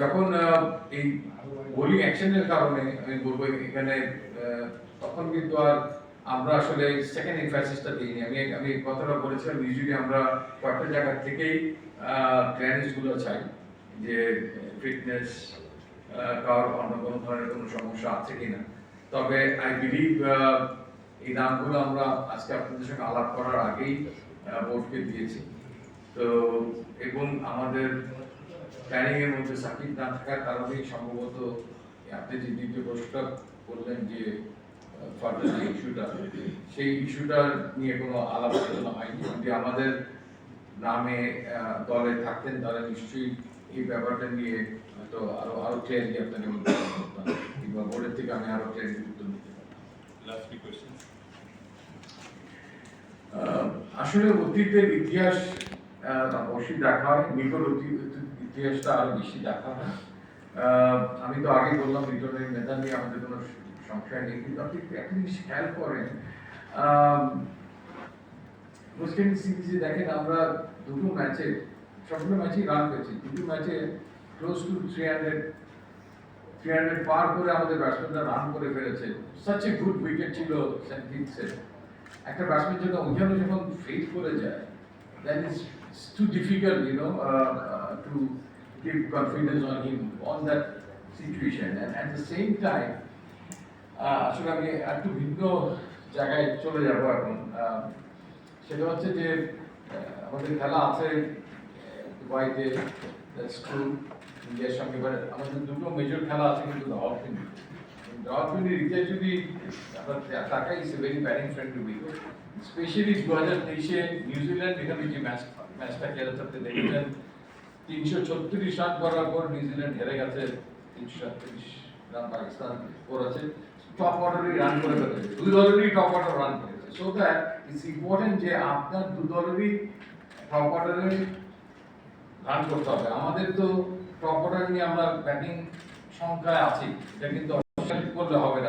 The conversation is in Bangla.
যখন এই বোলিং অ্যাকশনের কারণে আমি বলব এখানে তখন কিন্তু আর আমরা আসলে সেকেন্ড এমফাসিসটা দিইনি। আমি আমি কথাটা বলেছিলাম ইউজুয়ালি আমরা কয়েকটা জায়গা থেকেই ট্রেনিংস চাই যে ফিটনেস কার অন্য কোনো ধরনের কোনো সমস্যা আছে কিনা। তবে আই বিলিভ এই নামগুলো আমরা আজকে আপনাদের সঙ্গে আলাপ করার আগেই বোর্ডকে দিয়েছি। তো, এবং আমাদের প্ল্যানিং এর মধ্যে সাকিব না থাকার কারণেই সম্ভবত আপনি যে দ্বিতীয় প্রশ্নটা করলেন যে ফার্দার যে ইস্যুটা সেই ইস্যুটা নিয়ে কোনো আলাপ আলোচনা হয়নি। যদি আমাদের নামে দলে থাকতেন তাহলে নিশ্চয়ই এই ব্যাপারটা নিয়ে হয়তো আরও আরও ক্লিয়ারলি আপনাকে কিংবা বোর্ডের থেকে আমি আরও ক্লিয়ারলি উত্তর দিতে পারতাম। আসলে অতীতের ইতিহাস অবশ্যই দেখা হয়। নিকট ইতিহাসটা আরও বেশি দেখা হয়। আমি তো আগে বললাম রিটনের মেধা নিয়ে আমাদের কোনো সংশয় নেই। কিন্তু আপনি একটা জিনিস খেয়াল করেন মুসলিম সিরিজে দেখেন, আমরা দুটো ম্যাচে, সবগুলো ম্যাচেই রান পেয়েছি দুটো ম্যাচে close to three hundred three hundred পার করে আমাদের ব্যাটসম্যানরা রান করে ফেলেছে। সাচ এ গুড উইকেট ছিল সেন্ট একটা ব্যাটসম্যান যখন ওইখানে যখন ফেস করে যায় that is too difficult you know to give confidence on him on that situation and at the same time আসলে আমি একটু ভিন্ন জায়গায় চলে যাব এখন আহ, সেটা হচ্ছে যে আহ, আমাদের খেলা আছে আহ, দুবাইতে দ্যাটস ট্রু ইন্ডিয়ার সঙ্গে এবার আমাদের দুটো মেজর খেলা আছে কিন্তু রাওয়ালপিন্ডি যদি a very batting friendly week specially দু হাজার তেইশে নিউজিল্যান্ড এখানে যে ম্যাচ ম্যাচটা দেখেছেন তিনশো ছত্রিশ রান করার পর নিউজিল্যান্ড হেরে গেছে। তিনশো সাতত্রিশ রান পাকিস্তান করেছে। টপ অর্ডারই রান করে ফেলেছে। দলেরই টপ অর্ডার রান করেছে। সো দ্যাট ইটস ইম্পর্টেন্ট যে আপনার দু দলেরই টপ রান করতে হবে। আমাদের তো টপ অর্ডার নিয়ে আমরা ব্যাটিং সংখ্যায় আছি। এটা কিন্তু করলে হবে না